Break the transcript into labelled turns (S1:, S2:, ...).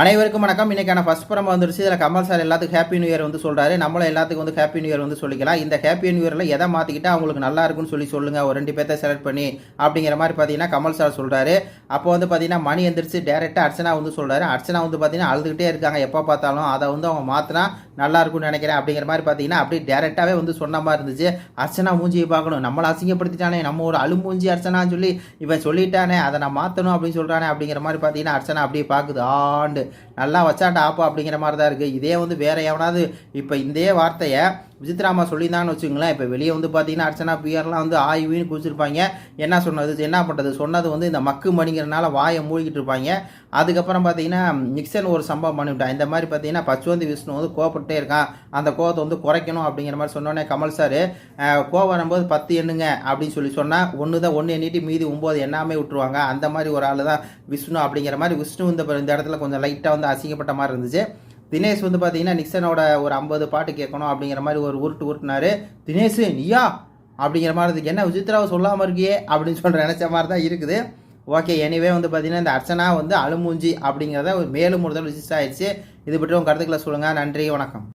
S1: அனைவருக்கும் வணக்கம். இன்றைக்கான ஃபஸ்ட் படம் வந்துருச்சு. இதில் கமல் சார் எல்லாத்துக்கும் ஹாப்பி நியூ இயர் வந்து சொல்கிறாரு நம்மளும் எல்லாத்துக்கும் வந்து ஹாப்பி நியூ இயர் வந்து சொல்லிக்கலாம். இந்த ஹாப்பி நியூ இயரில் எதை மாத்திக்கிட்டா அவங்களுக்கு நல்லா இருக்குன்னு சொல்லி சொல்லுங்கள் ஒரு ரெண்டு பேர்த்த செலக்ட் பண்ணி அப்படிங்கிற மாதிரி பார்த்தீங்கன்னா கமல் சார் சொல்கிறாரு அப்போ வந்து பார்த்தீங்கன்னா மணி எந்திரிச்சு டேரெக்டாக அர்ச்சனா வந்து சொல்கிறாரு அர்ச்சனா வந்து பார்த்தீங்கன்னா அழுதுகிட்டே இருக்காங்க. எப்போ பார்த்தாலும் அதை வந்து அவங்க மாற்றினா நல்லா இருக்கும்னு நினைக்கிறேன் அப்படிங்கிற மாதிரி பார்த்தீங்கன்னா அப்படியே டேரெக்டாகவே வந்து சொன்ன மாதிரி இருந்துச்சு. அர்ச்சனா மூஞ்சியை பார்க்கணும். நம்மளை அசிங்கப்படுத்திட்டானே. நம்ம ஒரு அழுமூஞ்சி அர்ச்சனான்னு சொல்லி இவன் சொல்லிட்டானே. அதை நான் மாற்றணும் அப்படின்னு சொல்கிறானே அப்படிங்கிற மாதிரி பார்த்தீங்கன்னா அர்ச்சனா அப்படியே பார்க்குது. ஆண்டு. நல்லா வச்சாண்டா ஆப்பா அப்படிங்கிற மாதிரி தான் இருக்குது இதே வந்து வேற எவனாவது இப்போ இந்த வார்த்தையை விசித்ராமா சொல்லியிருந்தாங்கன்னு வச்சுங்களேன் இப்போ வெளியே வந்து பார்த்தீங்கன்னா அர்ச்சனா பியர்லாம் வந்து ஆய்வுன்னு குடிச்சிருப்பாங்க என்ன சொன்னது? என்ன பண்ணுறது சொன்னது வந்து இந்த மக்கு மணிங்கிறனால வாயை மூழ்கிட்டு இருப்பாங்க. அதுக்கப்புறம் பார்த்தீங்கன்னா நிக்சன் ஒரு சம்பவம் பண்ணிவிட்டான். இந்த மாதிரி பார்த்தீங்கன்னா பச்சுவந்தி விஷ்ணு வந்து கோவப்பட்டே இருக்கான். அந்த கோவத்தை வந்து குறைக்கணும் அப்படிங்கிற மாதிரி சொன்னோடனே கமல் சார் கோவம் வரும்போது பத்து எண்ணுங்க அப்படின்னு சொல்லி சொன்னால் ஒன்று தான் ஒன்று எண்ணிட்டு மீதி ஒம்பது எண்ணாமே விட்டுருவாங்க. அந்த மாதிரி ஒரு ஆள் தான் விஷ்ணு அப்படிங்கிற மாதிரி. விஷ்ணு இந்த இந்த இடத்துல கொஞ்சம் லைட்டாக வந்து அசிங்கப்பட்ட மாதிரி இருந்துச்சு. தினேஷ் வந்து பார்த்தீங்கன்னா நிக்சனோட ஒரு ஐம்பது பாட்டு கேட்கணும் அப்படிங்கிற மாதிரி ஒரு உருட்டு உருட்டினாரு. தினேஷ் நீயா? அப்படிங்கிற மாதிரி இருக்குது என்ன விசித்ராவை சொல்லாமல் இருக்கியே? அப்படின்னு சொல்கிற நினச்ச மாதிரி தான் இருக்குது. ஓகே எனிவே வந்து பார்த்தீங்கன்னா இந்த அர்ச்சனா வந்து அழுமூஞ்சி அப்படிங்கிறத ஒரு மேலும் ஒரு தடவை ரிஜிஸ்டர் ஆயிடுச்சு. இது பற்றி உங்கள் கருத்துக்களை சொல்லுங்கள் நன்றி வணக்கம்.